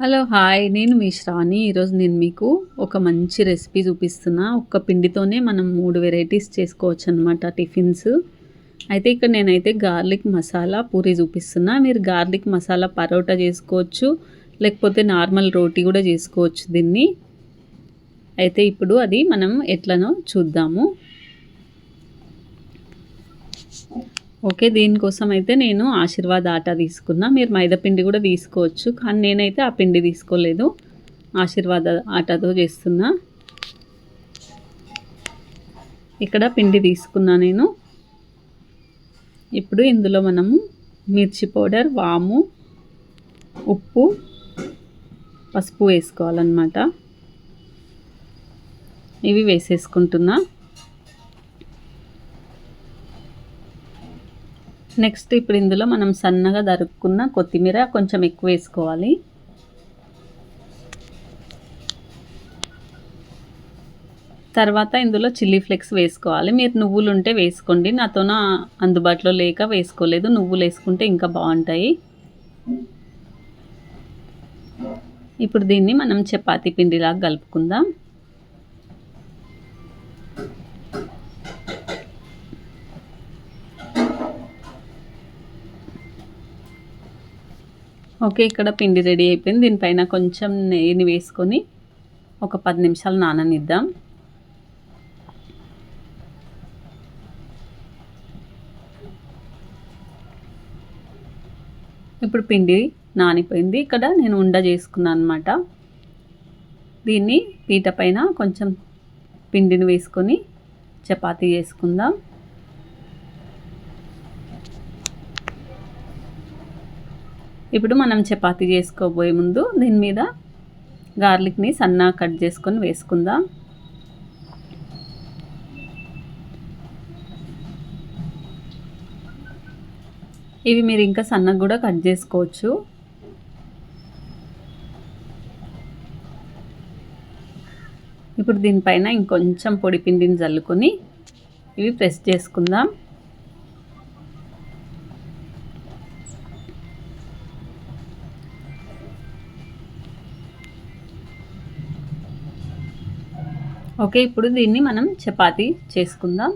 Hello hi. నేను మీ శ్రావణి. ఈరోజు నేను మీకు ఒక మంచి రెసిపీ చూపిస్తున్నా. ఒక్క పిండితోనే మనం మూడు వెరైటీస్ చేసుకోవచ్చు అనమాట టిఫిన్స్. అయితే ఇక్కడ నేనైతే గార్లిక్ మసాలా పూరి చూపిస్తున్నా. మీరు గార్లిక్ మసాలా పరోటా చేసుకోవచ్చు లేకపోతే నార్మల్ రోటీ కూడా చేసుకోవచ్చు దీన్ని. అయితే ఇప్పుడు అది మనం ఎట్లనో చూద్దాము. ఓకే దీనికోసం అయితే నేను ఆశీర్వాద్ ఆటా తీసుకున్నా. మీరు మైదాపిండి కూడా తీసుకోవచ్చు కానీ నేనైతే ఆ పిండి తీసుకోలేదు. ఆశీర్వాద ఆటాతో చేస్తున్నా. ఇక్కడ పిండి తీసుకున్నా నేను. ఇప్పుడు ఇందులో మనము మిర్చి పౌడర్ వాము ఉప్పు పసుపు వేసుకోవాలన్నమాట. ఇవి వేసేసుకుంటున్నా. నెక్స్ట్ ఇప్పుడు ఇందులో మనం సన్నగా దరుక్కున్న కొత్తిమీర కొంచెం ఎక్కువ వేసుకోవాలి. తర్వాత ఇందులో చిల్లీ ఫ్లేక్స్ వేసుకోవాలి. మీరు నువ్వులు ఉంటే వేసుకోండి. నాతోన అందుబాటులో లేక వేసుకోలేదు. నువ్వులు వేసుకుంటే ఇంకా బాగుంటాయి. ఇప్పుడు దీన్ని మనం చపాతీ పిండిలాగా కలుపుకుందాం. ఓకే ఇక్కడ పిండి రెడీ అయిపోయింది. దీనిపైన కొంచెం నెయ్యిని వేసుకొని ఒక పది నిమిషాలు నాననిద్దాం. ఇప్పుడు పిండి నానిపోయింది. ఇక్కడ నేను ఉండ చేసుకున్నాను అనమాట దీన్ని పీట పైన కొంచెం పిండిని వేసుకొని చపాతీ చేసుకుందాం. ఇప్పుడు మనం చపాతి చేసుకోబోయే ముందు దీని మీద గార్లిక్ని సన్నా కట్ చేసుకొని వేసుకుందాం. ఇవి మీరు ఇంకా సన్నగా కూడా కట్ చేసుకోవచ్చు. ఇప్పుడు దీనిపైన ఇంకొంచెం పొడి పిండిని చల్లుకొని ఇవి ప్రెస్ చేసుకుందాం. ఓకే ఇప్పుడు దీన్ని మనం చపాతి చేసుకుందాం.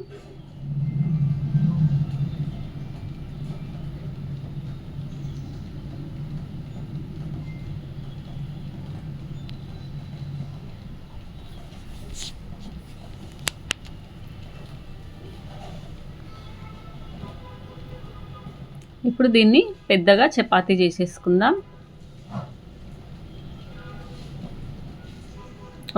ఇప్పుడు దీన్ని పెద్దగా చపాతీ చేసేసుకుందాం.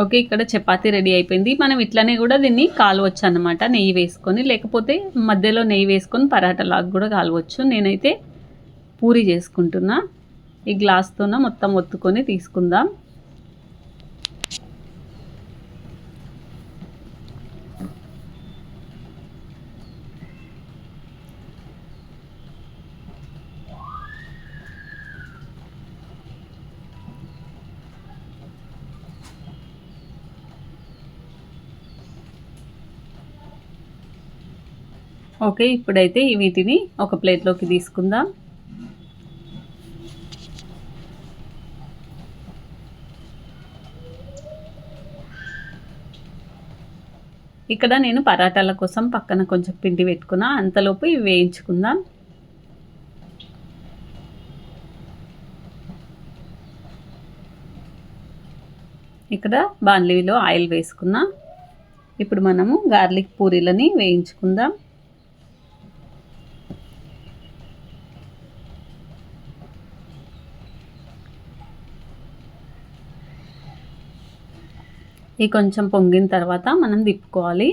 ఓకే ఇక్కడ చపాతీ రెడీ అయిపోయింది. మనం ఇట్లనే కూడా దీన్ని కాలవచ్చు అనమాట నెయ్యి వేసుకొని లేకపోతే మధ్యలో నెయ్యి వేసుకొని పరాటా లాగా కూడా కాలవచ్చు. నేనైతే పూరి చేసుకుంటున్నా. ఈ గ్లాస్తోన మొత్తం ఒత్తుకొని తీసుకుందాం. ఓకే ఇప్పుడైతే వీటిని ఒక ప్లేట్లోకి తీసుకుందాం. ఇక్కడ నేను పరాటాల కోసం పక్కన కొంచెం పిండి పెట్టుకున్నా అంతలోపు ఇవి వేయించుకుందాం. ఇక్కడ బాండ్లీలో ఆయిల్ వేసుకున్నా. ఇప్పుడు మనము గార్లిక్ పూరీలని వేయించుకుందాం. ఈ కొంచెం పొంగిన తర్వాత మనం తిప్పుకోవాలి.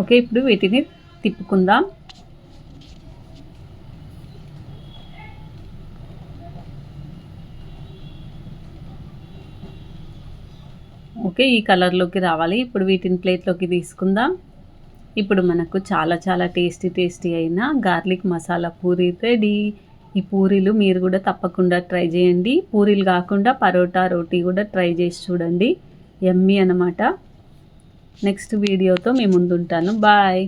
ఓకే ఇప్పుడు వీటిని తిప్పుకుందాం. ఓకే ఈ కలర్లోకి రావాలి. ఇప్పుడు వీటిని ప్లేట్లోకి తీసుకుందాం. ఇప్పుడు మనకు చాలా చాలా టేస్టీ టేస్టీ అయిన గార్లిక్ మసాలా పూరి రెడీ ఈ పూరీలు మీరు కూడా తప్పకుండా ట్రై చేయండి. పూరీలు కాకుండా పరోటా రోటీ కూడా ట్రై చేసి చూడండి. ఎమ్మీ అనమాట నెక్స్ట్ వీడియోతో మీ ముందుంటాను. బాయ్